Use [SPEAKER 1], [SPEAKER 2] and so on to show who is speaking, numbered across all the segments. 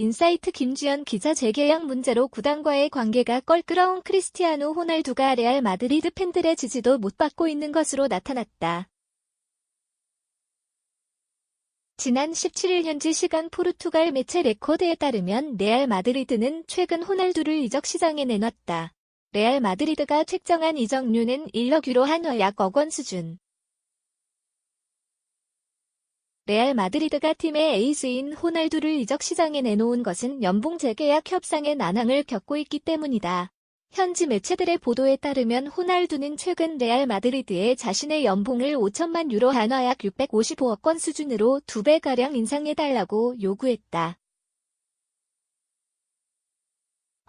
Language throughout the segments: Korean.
[SPEAKER 1] 인사이트 김지연 기자 재계약 문제로 구단과의 관계가 껄끄러운 크리스티아노 호날두가 레알 마드리드 팬들의 지지도 못 받고 있는 것으로 나타났다. 지난 17일 현지 시간 포르투갈 매체 레코드에 따르면 레알 마드리드는 최근 호날두를 이적 시장에 내놨다. 레알 마드리드가 책정한 이적료는 1억 유로 한화 약억 원 수준. 레알 마드리드가 팀의 에이스인 호날두를 이적 시장에 내놓은 것은 연봉 재계약 협상의 난항을 겪고 있기 때문이다. 현지 매체들의 보도에 따르면 호날두는 최근 레알 마드리드에 자신의 연봉을 5천만 유로 한화 약 655억 원 수준으로 두 배가량 인상해달라고 요구했다.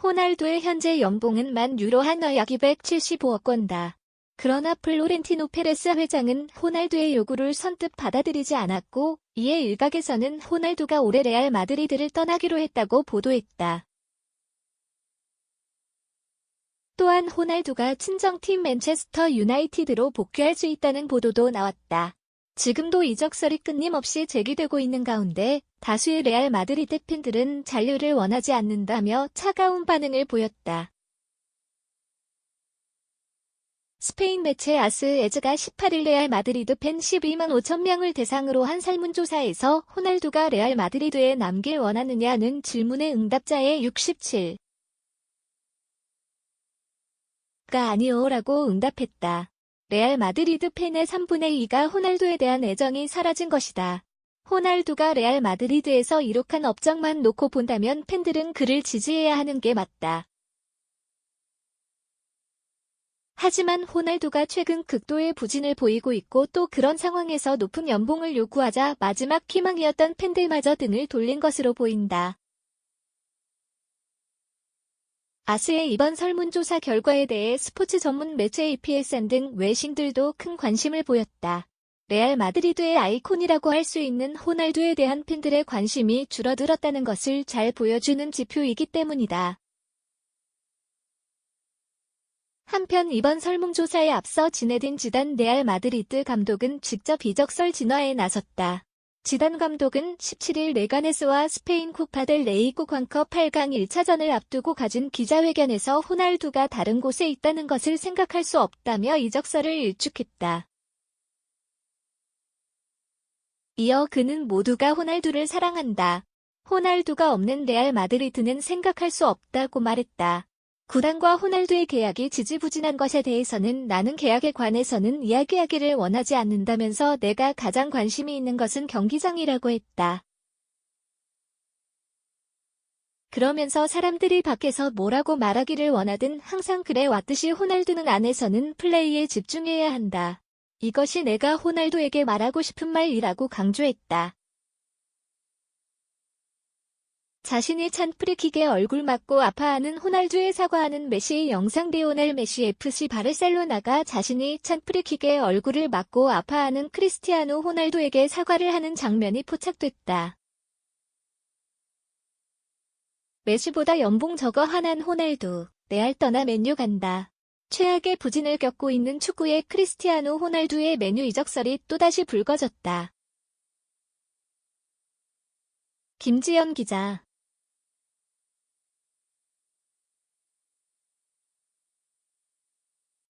[SPEAKER 1] 호날두의 현재 연봉은 만 유로 한화 약 275억 원다. 그러나 플로렌티노 페레스 회장은 호날두의 요구를 선뜻 받아들이지 않았고 이에 일각에서는 호날두가 올해 레알 마드리드를 떠나기로 했다고 보도했다. 또한 호날두가 친정팀 맨체스터 유나이티드로 복귀할 수 있다는 보도도 나왔다. 지금도 이적설이 끊임없이 제기되고 있는 가운데 다수의 레알 마드리드 팬들은 잔류를 원하지 않는다며 차가운 반응을 보였다. 스페인 매체 아스 에즈가 18일 레알 마드리드 팬 12만 5천 명을 대상으로 한 설문조사에서 호날두가 레알 마드리드에 남길 원하느냐는 질문의 응답자의 67. 가 아니오라고 응답했다. 레알 마드리드 팬의 3분의 2가 호날두에 대한 애정이 사라진 것이다. 호날두가 레알 마드리드에서 이룩한 업적만 놓고 본다면 팬들은 그를 지지해야 하는 게 맞다. 하지만 호날두가 최근 극도의 부진을 보이고 있고 또 그런 상황에서 높은 연봉을 요구하자 마지막 희망이었던 팬들마저 등을 돌린 것으로 보인다. 아스의 이번 설문조사 결과에 대해 스포츠 전문 매체 EPSN 등 외신들도 큰 관심을 보였다. 레알 마드리드의 아이콘이라고 할 수 있는 호날두에 대한 팬들의 관심이 줄어들었다는 것을 잘 보여주는 지표이기 때문이다. 한편 이번 설문조사에 앞서 지네딘 지단 레알 마드리드 감독은 직접 이적설 진화에 나섰다. 지단 감독은 17일 레가네스와 스페인 쿠파델 레이구 광컵 8강 1차전을 앞두고 가진 기자회견에서 호날두가 다른 곳에 있다는 것을 생각할 수 없다며 이적설을 일축했다. 이어 그는 모두가 호날두를 사랑한다. 호날두가 없는 레알 마드리드는 생각할 수 없다고 말했다. 구단과 호날두의 계약이 지지부진한 것에 대해서는 나는 계약에 관해서는 이야기하기를 원하지 않는다면서 내가 가장 관심이 있는 것은 경기장이라고 했다. 그러면서 사람들이 밖에서 뭐라고 말하기를 원하든 항상 그래 왔듯이 호날두는 안에서는 플레이에 집중해야 한다. 이것이 내가 호날두에게 말하고 싶은 말이라고 강조했다. 자신이 찬 프리킥에 얼굴 맞고 아파하는 호날두에 사과하는 메시의 영상 리오넬 메시 FC 바르셀로나가 자신이 찬 프리킥에 얼굴을 맞고 아파하는 크리스티아노 호날두에게 사과를 하는 장면이 포착됐다. 메시보다 연봉 적어 하나는 호날두, 레알 떠나 맨유 간다. 최악의 부진을 겪고 있는 축구의 크리스티아노 호날두의 메뉴 이적설이 또다시 불거졌다. 김지연 기자